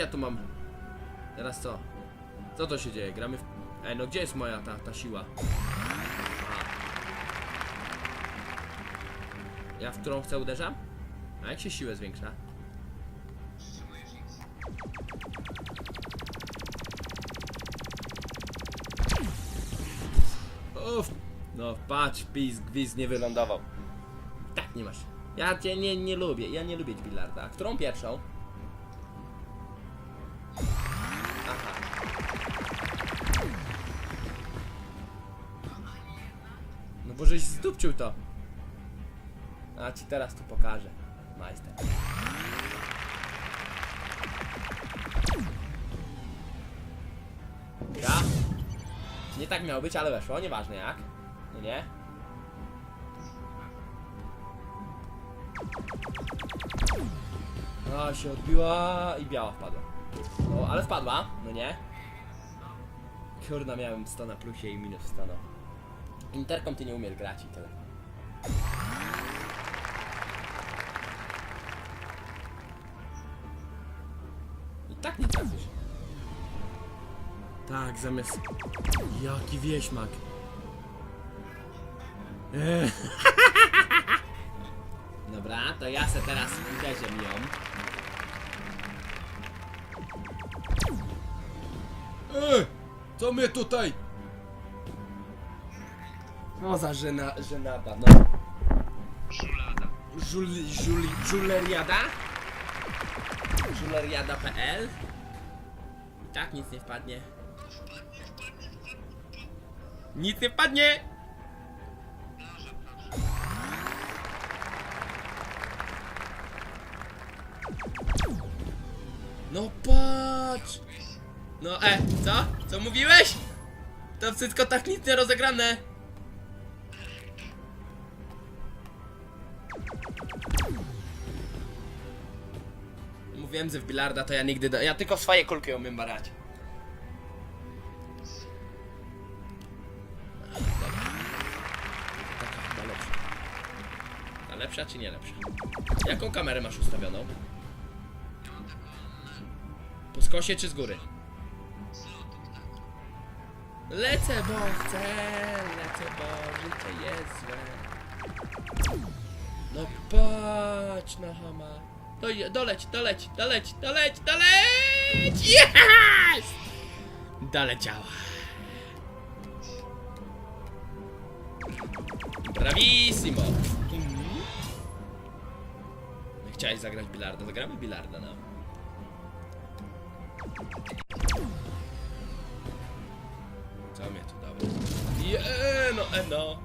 ja tu mam... Teraz co? Co to się dzieje? Gramy w... Ej, no gdzie jest moja ta, ta siła? Ja w którą chcę uderzam? A jak się siłę zwiększa? Uff. No patrz, pizg, gwizd nie wylądował. Tak nie masz. Ja cię nie, nie lubię, ja nie lubię bilarda. Którą pierwszą? Bo żeś zdupcił to. A ci teraz tu pokażę. Majster. Ja? Nie tak miało być, ale weszło, nieważne jak. No nie? No się odbiła i biała wpadła. No, ale wpadła, no nie? Kurna, miałem 100 na plusie i minus 100 no. Interkom ty nie umiesz grać i tyle. I tak nie trafisz. Tak, zamiast... Jaki wieśmak. Eee. Dobra, to ja se teraz uderzę ją. Eee, co mnie tutaj? No za żena, żenada, no. Żulada. Żuli, żuli, żuleriada? Żuleriada.pl I tak nic nie wpadnie. Nic nie wpadnie! No patrz! No e, co? Co mówiłeś? To wszystko tak nic nie rozegrane. Mówiłem, że w bilarda to ja nigdy... Do... Ja tylko swoje kulki umiem barać. Taka lepsza. Lepsza czy nie lepsza? Jaką kamerę masz ustawioną? Po skosie czy z góry? Lecę, bo chcę, lecę, bo życie jest złe. No patrz na hama. I doleć, doleć, doleć, doleć, doleć! Jest! Doleciała. Bravissimo! Chciałeś zagrać bilarda, zagramy bilarda, no. Co mnie tu dało? Je, no, e, no.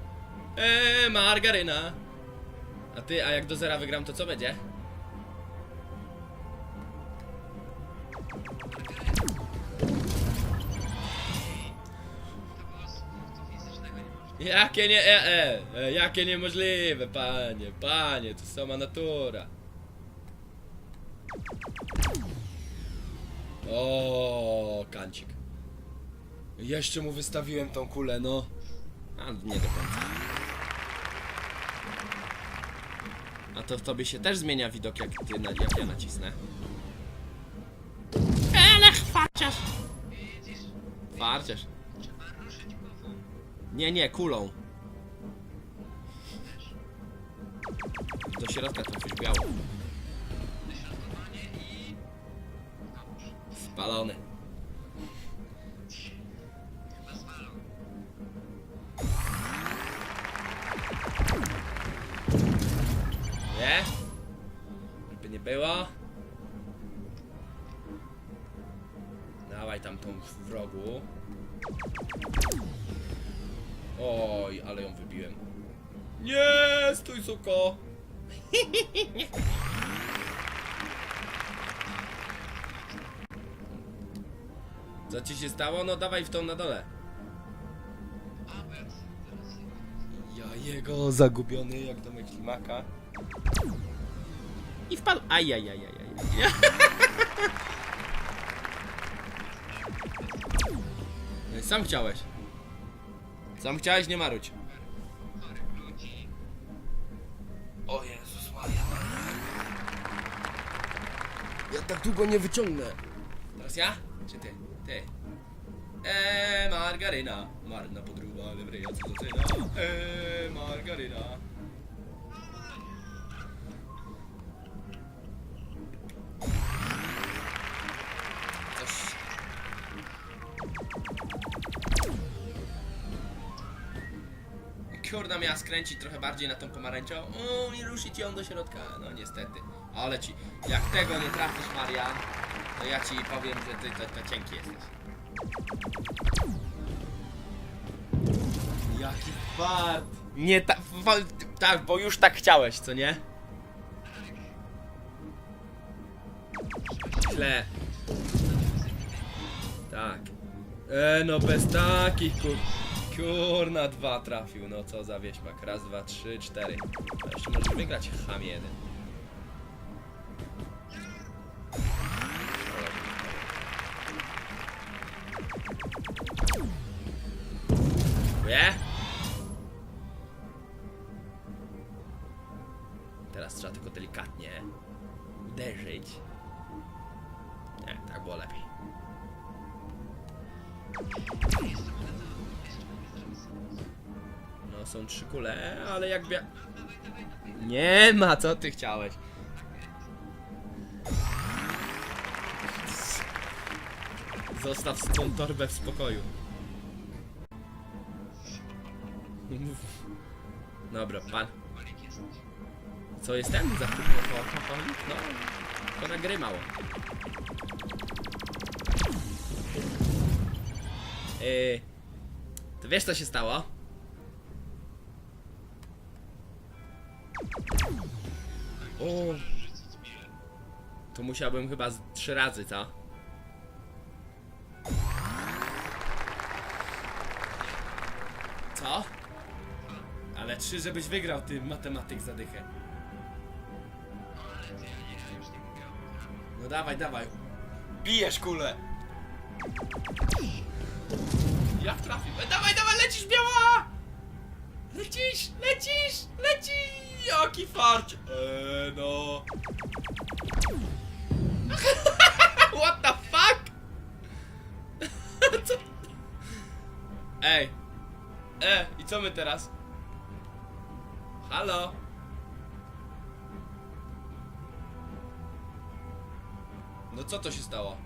E, margaryna. A ty, a jak do zera wygram, to co będzie? Jakie nie, e, e, e, jakie niemożliwe, panie, panie, to sama natura. O, kancik. Jeszcze mu wystawiłem tą kulę, no. A nie do końca. A to w tobie się też zmienia widok, jak, ty, jak ja nacisnę. Farciarz. Głową. Nie, nie, kulą. Do środka trafisz. Kapusz. Spalony. Oj, ale ją wybiłem. Nie, stój suko. Co ci się stało? No dawaj w tą na dole. Ja jego zagubiony jak domek ślimaka. I wpadł. Ajajajajaj. Sam chciałeś. Sam chciałeś, nie maruć. O Jezus Maria. Ja tak długo nie wyciągnę. Teraz ja? Czy ty? Ty. Eee, margaryna. Marna podróba, ale w ryja co zaczyna. Eee, margaryna. Kurna miała skręcić trochę bardziej na tą pomarańczą. O, i ruszyć ją do środka. No niestety. Ale ci, jak tego nie trafisz, Marian, to ja ci powiem, że ty to, to cienki jesteś. Jaki fart! Nie ta, tak, bo już tak chciałeś, co nie? Źle. Tak. E, no bez takich kur... Kurna, dwa trafił, no co za wieśmak. Raz, dwa, trzy, cztery. A jeszcze możesz wygrać, ham jeden. Dziękuję. Teraz trzeba tylko delikatnie uderzyć. Nie, tak było lepiej. Są trzy kule, ale jak bia... Nie ma, co ty chciałeś? Zostaw tą torbę w spokoju. Dobra, pan. Co jestem? Za alkoholik? No, to na gry mało. Yy, to wiesz co się stało? O, to musiałbym chyba z trzy razy, co? Co? Ale trzy, żebyś wygrał, ty matematyk zadychę. No dawaj, dawaj. Bijesz kulę. Jak trafił? E, dawaj, dawaj, lecisz biała! Lecisz, lecisz, lecisz! Jaki farć! Eee, no. What the fuck? co? Ej. E, i co my teraz? Halo? No co to się stało?